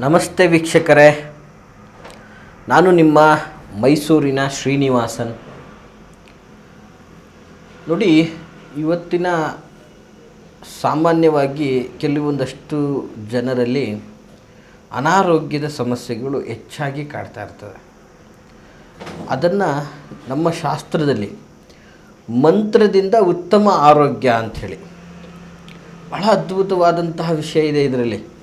ನಮಸ್ತೆ ವೀಕ್ಷಕರೇ. ನಾನು ನಿಮ್ಮ ಮೈಸೂರಿನ ಶ್ರೀನಿವಾಸನ್. ನೋಡಿ, ಇವತ್ತಿನ ಸಾಮಾನ್ಯವಾಗಿ ಕೆಲವೊಂದಷ್ಟು ಜನರಲ್ಲಿ ಅನಾರೋಗ್ಯದ ಸಮಸ್ಯೆಗಳು ಹೆಚ್ಚಾಗಿ ಕಾಡ್ತಾ ಇರ್ತದೆ. ಅದನ್ನು ನಮ್ಮ ಶಾಸ್ತ್ರದಲ್ಲಿ ಮಂತ್ರದಿಂದ ಉತ್ತಮ ಆರೋಗ್ಯ ಅಂಥೇಳಿ. ಬಹಳ ಅದ್ಭುತವಾದಂತಹ ವಿಷಯ ಇದೆ ಇದರಲ್ಲಿ.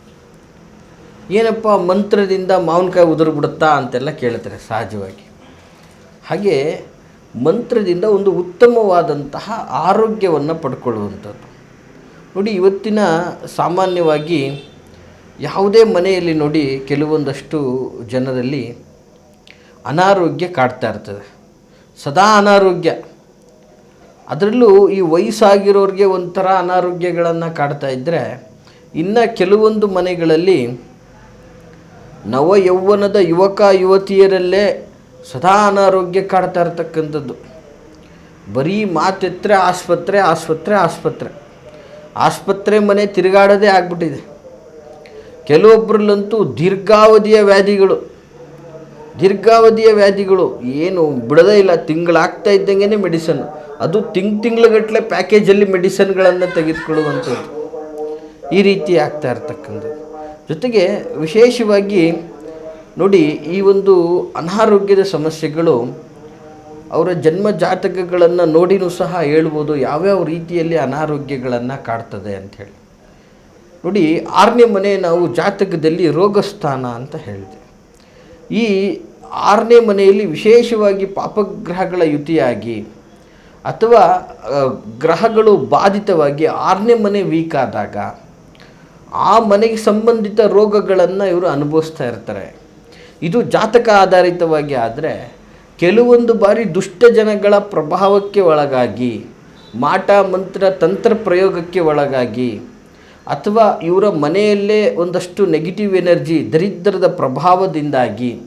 ಏನಪ್ಪ ಮಂತ್ರದಿಂದ ಮಾವಿನಕಾಯಿ ಉದುರು ಬಿಡುತ್ತಾ ಅಂತೆಲ್ಲ ಕೇಳ್ತಾರೆ ಸಹಜವಾಗಿ. ಹಾಗೆ ಮಂತ್ರದಿಂದ ಒಂದು ಉತ್ತಮವಾದಂತಹ ಆರೋಗ್ಯವನ್ನು ಪಡ್ಕೊಳ್ಳುವಂಥದ್ದು. ನೋಡಿ, ಇವತ್ತಿನ ಸಾಮಾನ್ಯವಾಗಿ ಯಾವುದೇ ಮನೆಯಲ್ಲಿ ನೋಡಿ ಕೆಲವೊಂದಷ್ಟು ಜನರಲ್ಲಿ ಅನಾರೋಗ್ಯ ಕಾಡ್ತಾ ಇರ್ತದೆ. ಸದಾ ಅನಾರೋಗ್ಯ. ಅದರಲ್ಲೂ ಈ ವಯಸ್ಸಾಗಿರೋರಿಗೆ ಒಂಥರ ಅನಾರೋಗ್ಯಗಳನ್ನು ಕಾಡ್ತಾ ಇದ್ದರೆ ಇನ್ನು ಕೆಲವೊಂದು ಮನೆಗಳಲ್ಲಿ ನವ ಯೌವನದ ಯುವಕ ಯುವತಿಯರಲ್ಲೇ ಸದಾ ಅನಾರೋಗ್ಯ ಕಾಡ್ತಾ ಇರ್ತಕ್ಕಂಥದ್ದು. ಬರೀ ಮಾತೆತ್ತರೆ ಆಸ್ಪತ್ರೆ ಆಸ್ಪತ್ರೆ ಆಸ್ಪತ್ರೆ. ಆಸ್ಪತ್ರೆ ಮನೆ ತಿರುಗಾಡೋದೇ ಆಗ್ಬಿಟ್ಟಿದೆ. ಕೆಲವೊಬ್ಬರಲ್ಲಂತೂ ದೀರ್ಘಾವಧಿಯ ವ್ಯಾಧಿಗಳು. ದೀರ್ಘಾವಧಿಯ ವ್ಯಾಧಿಗಳು ಏನು ಬಿಡದೇ ಇಲ್ಲ. ತಿಂಗಳಾಗ್ತಾ ಇದ್ದಂಗೆ ಮೆಡಿಸನ್. ಅದು ತಿಂಗ್ ತಿಂಗ್ಳುಗಟ್ಟಲೆ ಪ್ಯಾಕೇಜಲ್ಲಿ ಮೆಡಿಸನ್ಗಳನ್ನು ತೆಗೆದುಕೊಳ್ಳುವಂಥದ್ದು. ಈ ರೀತಿ ಆಗ್ತಾ ಇರ್ತಕ್ಕಂಥದ್ದು. ಜೊತೆಗೆ ವಿಶೇಷವಾಗಿ ನೋಡಿ ಈ ಒಂದು ಅನಾರೋಗ್ಯದ ಸಮಸ್ಯೆಗಳು ಅವರ ಜನ್ಮ ಜಾತಕಗಳನ್ನು ನೋಡಿನೂ ಸಹ ಹೇಳ್ಬೋದು ಯಾವ್ಯಾವ ರೀತಿಯಲ್ಲಿ ಅನಾರೋಗ್ಯಗಳನ್ನು ಕಾಡ್ತದೆ ಅಂಥೇಳಿ ನೋಡಿ ಆರನೇ ಮನೆ ನಾವು ಜಾತಕದಲ್ಲಿ ರೋಗಸ್ಥಾನ ಅಂತ ಹೇಳಿದೆ. ಈ ಆರನೇ ಮನೆಯಲ್ಲಿ ವಿಶೇಷವಾಗಿ ಪಾಪಗ್ರಹಗಳ ಯುತಿಯಾಗಿ ಅಥವಾ ಗ್ರಹಗಳು ಬಾಧಿತವಾಗಿ ಆರನೇ ಮನೆ ವೀಕ್ ಆದಾಗ ಆ ಮನೆಗೆ ಸಂಬಂಧಿತ ರೋಗಗಳನ್ನು ಇವರು ಅನುಭವಿಸ್ತಾ ಇರ್ತಾರೆ. ಇದು ಜಾತಕ ಆಧಾರಿತವಾಗಿ ಆದರೆ ಕೆಲವೊಂದು ಬಾರಿ ದುಷ್ಟ ಜನಗಳ ಪ್ರಭಾವಕ್ಕೆ ಒಳಗಾಗಿ, ಮಾಟ, ಮಂತ್ರ, ತಂತ್ರ ಪ್ರಯೋಗಕ್ಕೆ ಒಳಗಾಗಿ ಅಥವಾ ಇವರ ಮನೆಯಲ್ಲೇ ಒಂದಷ್ಟು ನೆಗೆಟಿವ್ ಎನರ್ಜಿ ದರಿದ್ರದ ಪ್ರಭಾವದಿಂದಾಗಿ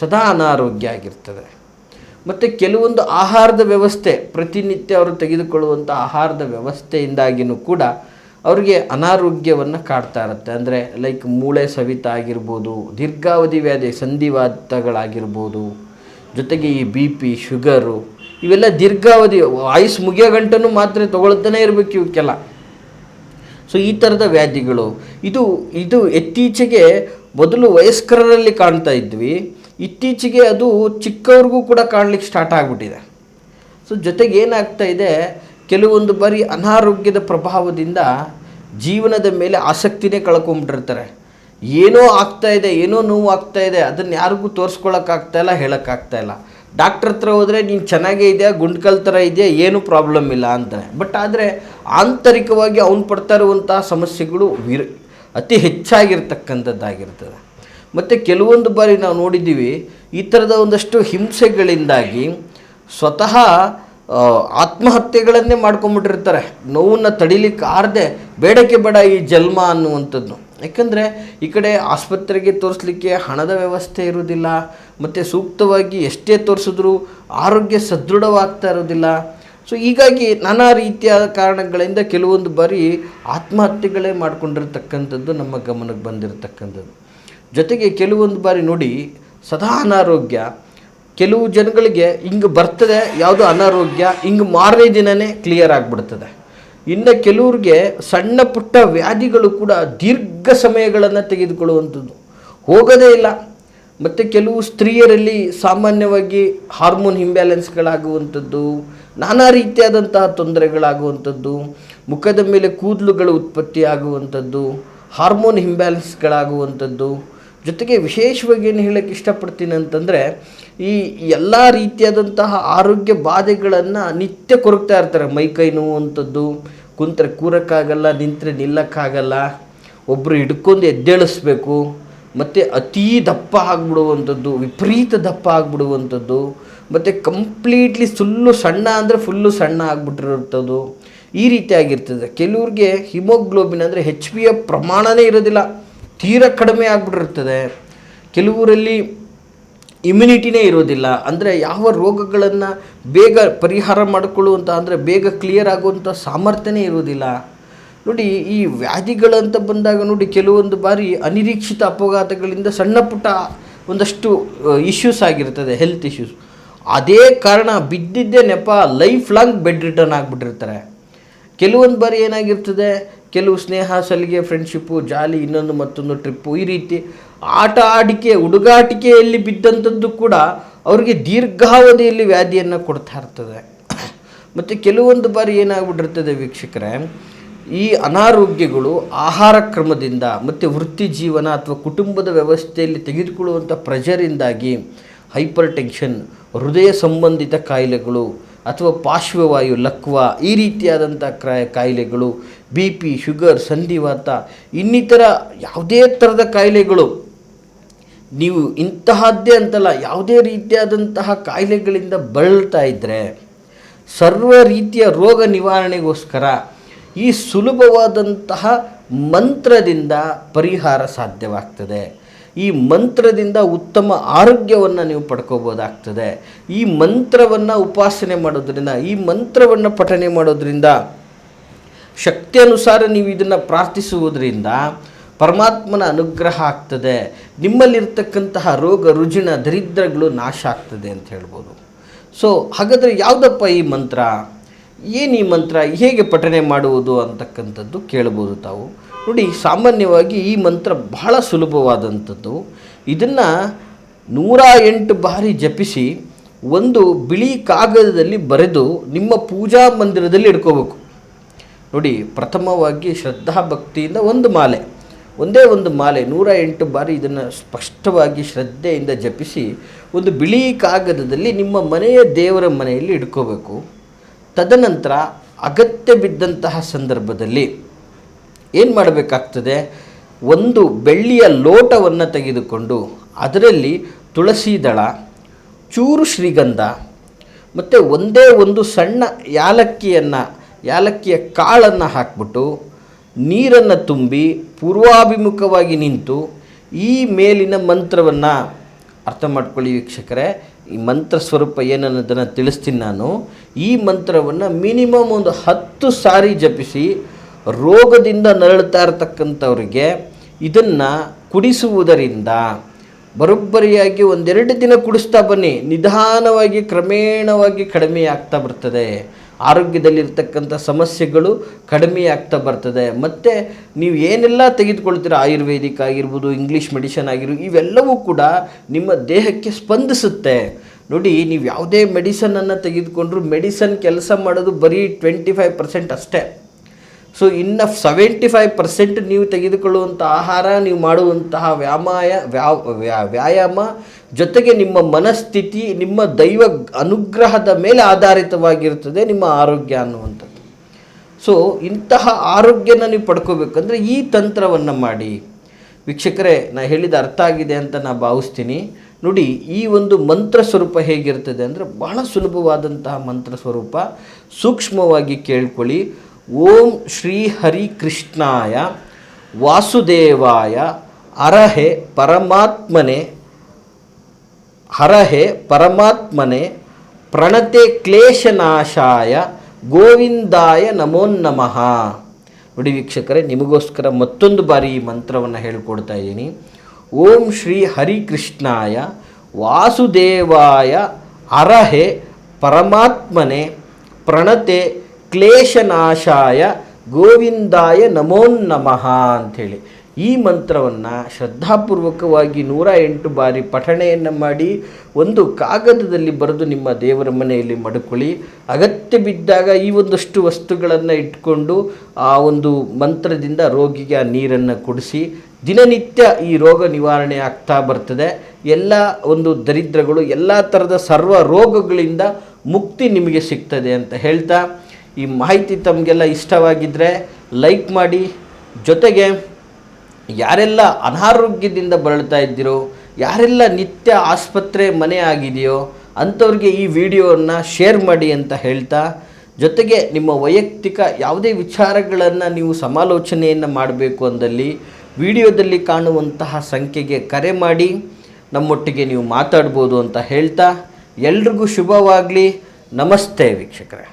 ಸದಾ ಅನಾರೋಗ್ಯ ಆಗಿರ್ತದೆ. ಮತ್ತು ಕೆಲವೊಂದು ಆಹಾರದ ವ್ಯವಸ್ಥೆ, ಪ್ರತಿನಿತ್ಯ ಅವರು ತೆಗೆದುಕೊಳ್ಳುವಂಥ ಆಹಾರದ ವ್ಯವಸ್ಥೆಯಿಂದಾಗಿಯೂ ಕೂಡ ಅವರಿಗೆ ಅನಾರೋಗ್ಯವನ್ನು ಕಾಡ್ತಾ ಇರುತ್ತೆ. ಅಂದರೆ ಲೈಕ್ ಮೂಳೆ ಸವಿತ ಆಗಿರ್ಬೋದು, ದೀರ್ಘಾವಧಿ ವ್ಯಾಧಿ ಸಂಧಿವಾತಗಳಾಗಿರ್ಬೋದು, ಜೊತೆಗೆ ಈ ಬಿ ಪಿ ಶುಗರು ಇವೆಲ್ಲ ದೀರ್ಘಾವಧಿ ಆಯುಸ್ ಮುಗಿಯೋ ಗಂಟನೂ ಮಾತ್ರ ತೊಗೊಳ್ತಾನೆ ಇರಬೇಕು ಇವಕ್ಕೆಲ್ಲ. ಸೊ ಈ ಥರದ ವ್ಯಾಧಿಗಳು, ಇದು ಇದು ಇತ್ತೀಚೆಗೆ ಮೊದಲು ವಯಸ್ಕರಲ್ಲಿ ಕಾಣ್ತಾ ಇದ್ವಿ. ಇತ್ತೀಚೆಗೆ ಅದು ಚಿಕ್ಕವ್ರಿಗೂ ಕೂಡ ಕಾಣಲಿಕ್ಕೆ ಸ್ಟಾರ್ಟ್ ಆಗಿಬಿಟ್ಟಿದೆ. ಸೊ ಜೊತೆಗೆ ಏನಾಗ್ತಾ ಇದೆ ಕೆಲವೊಂದು ಬಾರಿ ಅನಾರೋಗ್ಯದ ಪ್ರಭಾವದಿಂದ ಜೀವನದ ಮೇಲೆ ಆಸಕ್ತಿನೇ ಕಳ್ಕೊಂಬಿಟ್ಟಿರ್ತಾರೆ. ಏನೋ ಆಗ್ತಾ ಇದೆ, ಏನೋ ನೋವು ಆಗ್ತಾ ಇದೆ, ಅದನ್ನು ಯಾರಿಗೂ ತೋರಿಸ್ಕೊಳಕ್ಕಾಗ್ತಾ ಇಲ್ಲ, ಹೇಳೋಕ್ಕಾಗ್ತಾ ಇಲ್ಲ. ಡಾಕ್ಟ್ರ್ ಹತ್ರ ಹೋದರೆ, ನೀನು ಚೆನ್ನಾಗೇ ಇದೆಯಾ, ಗುಂಡ್ಕಲ್ ಥರ ಇದೆಯಾ, ಏನೂ ಪ್ರಾಬ್ಲಮ್ ಇಲ್ಲ ಅಂತಾನೆ ಬಟ್ ಆದರೆ ಆಂತರಿಕವಾಗಿ ಅವನು ಪಡ್ತಾ ಇರುವಂತಹ ಸಮಸ್ಯೆಗಳು ವಿರ್, ಅತಿ ಹೆಚ್ಚಾಗಿರ್ತಕ್ಕಂಥದ್ದಾಗಿರ್ತದೆ. ಮತ್ತು ಕೆಲವೊಂದು ಬಾರಿ ನಾವು ನೋಡಿದ್ದೀವಿ, ಈ ಥರದ ಒಂದಷ್ಟು ಹಿಂಸೆಗಳಿಂದಾಗಿ ಸ್ವತಃ ಆತ್ಮಹತ್ಯೆಗಳನ್ನೇ ಮಾಡ್ಕೊಂಬಿಟ್ಟಿರ್ತಾರೆ. ನೋವನ್ನು ತಡಿಲಿಕ್ಕೆ ಆರದೆ ಬೇಡಕ್ಕೆ ಬೇಡ ಈ ಜನ್ಮ ಅನ್ನುವಂಥದ್ದು. ಯಾಕಂದರೆ ಈ ಕಡೆ ಆಸ್ಪತ್ರೆಗೆ ತೋರಿಸ್ಲಿಕ್ಕೆ ಹಣದ ವ್ಯವಸ್ಥೆ ಇರುವುದಿಲ್ಲ, ಮತ್ತು ಸೂಕ್ತವಾಗಿ ಎಷ್ಟೇ ತೋರಿಸಿದ್ರೂ ಆರೋಗ್ಯ ಸದೃಢವಾಗ್ತಾ ಇರೋದಿಲ್ಲ ಸೊ ಹೀಗಾಗಿ ನಾನಾ ರೀತಿಯ ಕಾರಣಗಳಿಂದ ಕೆಲವೊಂದು ಬಾರಿ ಆತ್ಮಹತ್ಯೆಗಳೇ ಮಾಡಿಕೊಂಡಿರ್ತಕ್ಕಂಥದ್ದು ನಮ್ಮ ಗಮನಕ್ಕೆ ಬಂದಿರತಕ್ಕಂಥದ್ದು. ಜೊತೆಗೆ ಕೆಲವೊಂದು ಬಾರಿ ನೋಡಿ ಸದಾ ಅನಾರೋಗ್ಯ ಕೆಲವು ಜನಗಳಿಗೆ ಹಿಂಗೆ ಬರ್ತದೆ, ಯಾವುದೋ ಅನಾರೋಗ್ಯ ಹಿಂಗೆ ಮಾರನೇ ದಿನವೇ ಕ್ಲಿಯರ್ ಆಗಿಬಿಡ್ತದೆ. ಇನ್ನು ಕೆಲವ್ರಿಗೆ ಸಣ್ಣ ಪುಟ್ಟ ವ್ಯಾಧಿಗಳು ಕೂಡ ದೀರ್ಘ ಸಮಯಗಳನ್ನು ತೆಗೆದುಕೊಳ್ಳುವಂಥದ್ದು. ಹೋಗೋದೇ ಇಲ್ಲ. ಮತ್ತು ಕೆಲವು ಸ್ತ್ರೀಯರಲ್ಲಿ ಸಾಮಾನ್ಯವಾಗಿ ಹಾರ್ಮೋನ್ ಇಂಬ್ಯಾಲೆನ್ಸ್ಗಳಾಗುವಂಥದ್ದು ನಾನಾ ರೀತಿಯಾದಂತಹ ತೊಂದರೆಗಳಾಗುವಂಥದ್ದು, ಮುಖದ ಮೇಲೆ ಕೂದಲುಗಳು ಉತ್ಪತ್ತಿ ಆಗುವಂಥದ್ದು ಹಾರ್ಮೋನ್ ಇಂಬ್ಯಾಲೆನ್ಸ್ಗಳಾಗುವಂಥದ್ದು ಜೊತೆಗೆ ವಿಶೇಷವಾಗಿ ಏನು ಹೇಳಕ್ಕೆ ಇಷ್ಟಪಡ್ತೀನಿ ಅಂತಂದರೆ ಈ ಎಲ್ಲ ರೀತಿಯಾದಂತಹ ಆರೋಗ್ಯ ಬಾಧೆಗಳನ್ನು ನಿತ್ಯ ಕೊರಗ್ತಾ ಇರ್ತಾರೆ. ಮೈಕೈ ನೋವಂಥದ್ದು ಕುಂತ್ರೆ ಕೂರಕ್ಕಾಗಲ್ಲ, ನಿಂತರೆ ನಿಲ್ಲಕ್ಕಾಗಲ್ಲ ಒಬ್ಬರು ಹಿಡ್ಕೊಂಡು ಎದ್ದೇಳಿಸ್ಬೇಕು, ಮತ್ತು ಅತೀ ದಪ್ಪ ಆಗಿಬಿಡುವಂಥದ್ದು, ವಿಪರೀತ ದಪ್ಪ ಆಗಿಬಿಡುವಂಥದ್ದು, ಮತ್ತು ಕಂಪ್ಲೀಟ್ಲಿ ಸುಲ್ಲು ಸಣ್ಣ ಅಂದರೆ ಫುಲ್ಲು ಸಣ್ಣ ಆಗಿಬಿಟ್ಟಿರುವಂಥದ್ದು, ಈ ರೀತಿಯಾಗಿರ್ತದೆ ಕೆಲವ್ರಿಗೆ ಹಿಮೋಗ್ಲೋಬಿನ್ ಅಂದರೆ ಹೆಚ್ ಪಿ ಎಫ್ ಪ್ರಮಾಣನೇ ಇರೋದಿಲ್ಲ, ತೀರ ಕಡಿಮೆ ಆಗಿಬಿಟ್ಟಿರ್ತದೆ. ಕೆಲವರಲ್ಲಿ ಇಮ್ಯುನಿಟಿನೇ ಇರೋದಿಲ್ಲ. ಅಂದರೆ ಯಾವ ರೋಗಗಳನ್ನು ಬೇಗ ಪರಿಹಾರ ಮಾಡಿಕೊಳ್ಳುವಂಥ ಅಂದರೆ ಬೇಗ ಕ್ಲಿಯರ್ ಆಗುವಂಥ ಸಾಮರ್ಥ್ಯನೇ ಇರೋದಿಲ್ಲ. ನೋಡಿ, ಈ ವ್ಯಾಧಿಗಳಂತ ಬಂದಾಗ ನೋಡಿ, ಕೆಲವೊಂದು ಬಾರಿ ಅನಿರೀಕ್ಷಿತ ಅಪಘಾತಗಳಿಂದ ಸಣ್ಣ ಪುಟ್ಟ ಒಂದಷ್ಟು ಇಶ್ಯೂಸ್ ಆಗಿರ್ತದೆ ಹೆಲ್ತ್ ಇಶ್ಯೂಸ್ ಅದೇ ಕಾರಣ ಬಿದ್ದಿದ್ದೇ ನೆಪ ಲೈಫ್ ಲಾಂಗ್ ಬೆಡ್ ರಿಟರ್ನ್ ಆಗಿಬಿಟ್ಟಿರ್ತಾರೆ. ಕೆಲವೊಂದು ಬಾರಿ ಏನಾಗಿರ್ತದೆ ಕೆಲವು ಸ್ನೇಹ, ಸಲಿಗೆ ಫ್ರೆಂಡ್ಶಿಪ್ಪು ಜಾಲಿ, ಇನ್ನೊಂದು ಮತ್ತೊಂದು ಟ್ರಿಪ್ಪು ಈ ರೀತಿ ಆಟ ಆಡಿಕೆ, ಹುಡುಗಾಟಿಕೆಯಲ್ಲಿ ಬಿದ್ದಂಥದ್ದು ಕೂಡ ಅವರಿಗೆ ದೀರ್ಘಾವಧಿಯಲ್ಲಿ ವ್ಯಾಧಿಯನ್ನು ಕೊಡ್ತಾ ಇರ್ತದೆ. ಮತ್ತು ಕೆಲವೊಂದು ಬಾರಿ ಏನಾಗ್ಬಿಟ್ಟಿರ್ತದೆ ವೀಕ್ಷಕರೇ, ಈ ಅನಾರೋಗ್ಯಗಳು ಆಹಾರ ಕ್ರಮದಿಂದ ಮತ್ತು ವೃತ್ತಿ ಜೀವನ ಅಥವಾ ಕುಟುಂಬದ ವ್ಯವಸ್ಥೆಯಲ್ಲಿ ತೆಗೆದುಕೊಳ್ಳುವಂಥ ಪ್ರೆಷರಿಂದಾಗಿ ಹೈಪರ್ ಟೆನ್ಷನ್ ಹೃದಯ ಸಂಬಂಧಿತ ಕಾಯಿಲೆಗಳು ಅಥವಾ ಪಾರ್ಶ್ವವಾಯು, ಲಕ್ವ, ಈ ರೀತಿಯಾದಂಥ ಕ್ರಾಯ ಕಾಯಿಲೆಗಳು, ಬಿ ಪಿ, ಶುಗರ್, ಸಂಧಿವಾತ, ಇನ್ನಿತರ ಯಾವುದೇ ಥರದ ಕಾಯಿಲೆಗಳು. ನೀವು ಇಂತಹದ್ದೇ ಅಂತಲ್ಲ, ಯಾವುದೇ ರೀತಿಯಾದಂತಹ ಕಾಯಿಲೆಗಳಿಂದ ಬಳಲ್ತಾ ಇದ್ದರೆ ಸರ್ವ ರೀತಿಯ ರೋಗ ನಿವಾರಣೆಗೋಸ್ಕರ ಈ ಸುಲಭವಾದಂತಹ ಮಂತ್ರದಿಂದ ಪರಿಹಾರ ಸಾಧ್ಯವಾಗ್ತದೆ. ಈ ಮಂತ್ರದಿಂದ ಉತ್ತಮ ಆರೋಗ್ಯವನ್ನು ನೀವು ಪಡ್ಕೋಬೋದಾಗ್ತದೆ. ಈ ಮಂತ್ರವನ್ನು ಉಪಾಸನೆ ಮಾಡೋದ್ರಿಂದ, ಈ ಮಂತ್ರವನ್ನು ಪಠನೆ ಮಾಡೋದ್ರಿಂದ, ಶಕ್ತಿ ಅನುಸಾರ ನೀವು ಇದನ್ನು ಪ್ರಾರ್ಥಿಸುವುದರಿಂದ ಪರಮಾತ್ಮನ ಅನುಗ್ರಹ ಆಗ್ತದೆ. ನಿಮ್ಮಲ್ಲಿರ್ತಕ್ಕಂತಹ ರೋಗ, ರುಜಿನ, ದರಿದ್ರಗಳು ನಾಶ ಆಗ್ತದೆ ಅಂತ ಹೇಳ್ಬೋದು. ಸೊ ಹಾಗಾದರೆ ಯಾವುದಪ್ಪ ಈ ಮಂತ್ರ? ಏನು ಈ ಮಂತ್ರ? ಹೇಗೆ ಪಠನೆ ಮಾಡುವುದು ಅಂತಕ್ಕಂಥದ್ದು ಕೇಳ್ಬೋದು ತಾವು. ನೋಡಿ, ಸಾಮಾನ್ಯವಾಗಿ ಈ ಮಂತ್ರ ಬಹಳ ಸುಲಭವಾದಂಥದ್ದು. ಇದನ್ನು ನೂರ ಎಂಟು ಬಾರಿ ಜಪಿಸಿ ಒಂದು ಬಿಳಿ ಕಾಗದದಲ್ಲಿ ಬರೆದು ನಿಮ್ಮ ಪೂಜಾ ಮಂದಿರದಲ್ಲಿ ಇಡ್ಕೋಬೇಕು ನೋಡಿ, ಪ್ರಥಮವಾಗಿ ಶ್ರದ್ಧಾ ಭಕ್ತಿಯಿಂದ ಒಂದು ಮಾಲೆ, ಒಂದೇ ಒಂದು ಮಾಲೆ, ನೂರ ಎಂಟು ಬಾರಿ ಇದನ್ನು ಸ್ಪಷ್ಟವಾಗಿ ಶ್ರದ್ಧೆಯಿಂದ ಜಪಿಸಿ ಒಂದು ಬಿಳಿ ಕಾಗದದಲ್ಲಿ ನಿಮ್ಮ ಮನೆಯ ದೇವರ ಮನೆಯಲ್ಲಿ ಇಡ್ಕೋಬೇಕು ತದನಂತರ ಅಗತ್ಯ ಬಿದ್ದಂತಹ ಸಂದರ್ಭದಲ್ಲಿ ಏನು ಮಾಡಬೇಕಾಗ್ತದೆ? ಒಂದು ಬೆಳ್ಳಿಯ ಲೋಟವನ್ನು ತೆಗೆದುಕೊಂಡು ಅದರಲ್ಲಿ ತುಳಸಿ ದಳ, ಚೂರು ಶ್ರೀಗಂಧ, ಮತ್ತು ಒಂದೇ ಒಂದು ಸಣ್ಣ ಯಾಲಕ್ಕಿಯನ್ನು, ಯಾಲಕ್ಕಿಯ ಕಾಳನ್ನು ಹಾಕ್ಬಿಟ್ಟು ನೀರನ್ನು ತುಂಬಿ ಪೂರ್ವಾಭಿಮುಖವಾಗಿ ನಿಂತು ಈ ಮೇಲಿನ ಮಂತ್ರವನ್ನು ಅರ್ಥ ಮಾಡ್ಕೊಳ್ಳಿ ವೀಕ್ಷಕರೇ. ಈ ಮಂತ್ರ ಸ್ವರೂಪ ಏನನ್ನೋದನ್ನು ತಿಳಿಸ್ತೀನಿ ನಾನು. ಈ ಮಂತ್ರವನ್ನು ಮಿನಿಮಮ್ ಒಂದು ಹತ್ತು ಸಾರಿ ಜಪಿಸಿ ರೋಗದಿಂದ ನರಳುತ್ತಾ ಇರತಕ್ಕಂಥವ್ರಿಗೆ ಇದನ್ನು ಕುಡಿಸುವುದರಿಂದ ಬರೋಬ್ಬರಿಯಾಗಿ ಒಂದೆರಡು ದಿನ ಕುಡಿಸ್ತಾ ಬನ್ನಿ. ನಿಧಾನವಾಗಿ, ಕ್ರಮೇಣವಾಗಿ ಕಡಿಮೆ ಆಗ್ತಾ ಬರ್ತದೆ. ಆರೋಗ್ಯದಲ್ಲಿರ್ತಕ್ಕಂಥ ಸಮಸ್ಯೆಗಳು ಕಡಿಮೆ ಆಗ್ತಾ ಬರ್ತದೆ. ಮತ್ತು ನೀವು ಏನೆಲ್ಲ ತೆಗೆದುಕೊಳ್ತೀರ? ಆಯುರ್ವೇದಿಕ್ ಆಗಿರ್ಬೋದು, ಇಂಗ್ಲೀಷ್ ಮೆಡಿಷನ್ ಆಗಿರ್ಬೋದು ಇವೆಲ್ಲವೂ ಕೂಡ ನಿಮ್ಮ ದೇಹಕ್ಕೆ ಸ್ಪಂದಿಸುತ್ತೆ. ನೋಡಿ, ನೀವು ಯಾವುದೇ ಮೆಡಿಸನನ್ನು ತೆಗೆದುಕೊಂಡ್ರೂ, ಮೆಡಿಸನ್ ಕೆಲಸ ಮಾಡೋದು ಬರೀ ಟ್ವೆಂಟಿ ಫೈವ್ ಪರ್ಸೆಂಟ್ ಅಷ್ಟೇ. ಸೊ ಇನ್ನು ಸೆವೆಂಟಿ ಫೈವ್ ಪರ್ಸೆಂಟ್ ನೀವು ತೆಗೆದುಕೊಳ್ಳುವಂಥ ಆಹಾರ, ನೀವು ಮಾಡುವಂತಹ ವ್ಯಾಮಾಯ, ವ್ಯಾ, ವ್ಯಾ- ವ್ಯಾಯಾಮ ಜೊತೆಗೆ ನಿಮ್ಮ ಮನಸ್ಥಿತಿ, ನಿಮ್ಮ ದೈವ ಅನುಗ್ರಹದ ಮೇಲೆ ಆಧಾರಿತವಾಗಿರುತ್ತದೆ ನಿಮ್ಮ ಆರೋಗ್ಯ ಅನ್ನುವಂಥದ್ದು. ಸೊ ಇಂತಹ ಆರೋಗ್ಯನ ನೀವು ಪಡ್ಕೋಬೇಕಂದ್ರೆ ಈ ತಂತ್ರವನ್ನು ಮಾಡಿ. ವೀಕ್ಷಕರೇ, ನಾ ಹೇಳಿದ ಅರ್ಥ ಆಗಿದೆ ಅಂತ ನಾನು ಭಾವಿಸ್ತೀನಿ. ನೋಡಿ, ಈ ಒಂದು ಮಂತ್ರ ಸ್ವರೂಪ ಹೇಗಿರ್ತದೆ ಅಂದರೆ ಬಹಳ ಸುಲಭವಾದಂತಹ ಮಂತ್ರ ಸ್ವರೂಪ. ಸೂಕ್ಷ್ಮವಾಗಿ ಕೇಳ್ಕೊಳ್ಳಿ. ಓಂ ಶ್ರೀ ಹರಿ ಕೃಷ್ಣಾಯ ವಾಸುದೇವಾಯ ಅರಹೆ ಪರಮಾತ್ಮನೆ ಹರಹೆ ಪರಮಾತ್ಮನೆ ಪ್ರಣತೆ ಕ್ಲೇಶನಾಶಾಯ ಗೋವಿಂದಾಯ ನಮೋ ನಮಃ ನೋಡಿ ವೀಕ್ಷಕರೇ, ನಿಮಗೋಸ್ಕರ ಮತ್ತೊಂದು ಬಾರಿ ಈ ಮಂತ್ರವನ್ನು ಹೇಳಿಕೊಡ್ತಾ ಇದ್ದೀನಿ. ಓಂ ಶ್ರೀ ಹರಿಕೃಷ್ಣಾಯ ವಾಸುದೇವಾಯ ಅರಹೆ ಪರಮಾತ್ಮನೆ ಪ್ರಣತೆ ಕ್ಲೇಶನಾಶಾಯ ಗೋವಿಂದಾಯ ನಮೋ ನಮಃ ಅಂಥೇಳಿ. ಈ ಮಂತ್ರವನ್ನು ಶ್ರದ್ಧಾಪೂರ್ವಕವಾಗಿ ನೂರ ಎಂಟು ಬಾರಿ ಪಠಣೆಯನ್ನು ಮಾಡಿ ಒಂದು ಕಾಗದದಲ್ಲಿ ಬರೆದು ನಿಮ್ಮ ದೇವರ ಮನೆಯಲ್ಲಿ ಮಡ್ಕೊಳ್ಳಿ. ಅಗತ್ಯ ಬಿದ್ದಾಗ ಈ ಒಂದಷ್ಟು ವಸ್ತುಗಳನ್ನು ಇಟ್ಕೊಂಡು ಆ ಒಂದು ಮಂತ್ರದಿಂದ ರೋಗಿಗೆ ಆ ನೀರನ್ನು ಕುಡಿಸಿ. ದಿನನಿತ್ಯ ಈ ರೋಗ ನಿವಾರಣೆ ಆಗ್ತಾ ಬರ್ತದೆ. ಎಲ್ಲ ಒಂದು ದರಿದ್ರಗಳು, ಎಲ್ಲ ಥರದ ಸರ್ವ ರೋಗಗಳಿಂದ ಮುಕ್ತಿ ನಿಮಗೆ ಸಿಗ್ತದೆ ಅಂತ ಹೇಳ್ತಾ ಈ ಮಾಹಿತಿ ತಮಗೆಲ್ಲ ಇಷ್ಟವಾಗಿದ್ದರೆ ಲೈಕ್ ಮಾಡಿ. ಜೊತೆಗೆ ಯಾರೆಲ್ಲ ಅನಾರೋಗ್ಯದಿಂದ ಬಳಲ್ತಾ ಇದ್ದೀರೋ, ಯಾರೆಲ್ಲ ನಿತ್ಯ ಆಸ್ಪತ್ರೆ ಮನೆ ಆಗಿದೆಯೋ, ಅಂಥವ್ರಿಗೆ ಈ ವಿಡಿಯೋವನ್ನು ಶೇರ್ ಮಾಡಿ ಅಂತ ಹೇಳ್ತಾ, ಜೊತೆಗೆ ನಿಮ್ಮ ವೈಯಕ್ತಿಕ ಯಾವುದೇ ವಿಚಾರಗಳನ್ನು ನೀವು ಸಮಾಲೋಚನೆಯನ್ನು ಮಾಡಬೇಕು ಅಂದಲ್ಲಿ ವಿಡಿಯೋದಲ್ಲಿ ಕಾಣುವಂತಹ ಸಂಖ್ಯೆಗೆ ಕರೆ ಮಾಡಿ, ನಮ್ಮೊಟ್ಟಿಗೆ ನೀವು ಮಾತಾಡ್ಬೋದು ಅಂತ ಹೇಳ್ತಾ, ಎಲ್ರಿಗೂ ಶುಭವಾಗಲಿ. ನಮಸ್ತೆ ವೀಕ್ಷಕರೇ.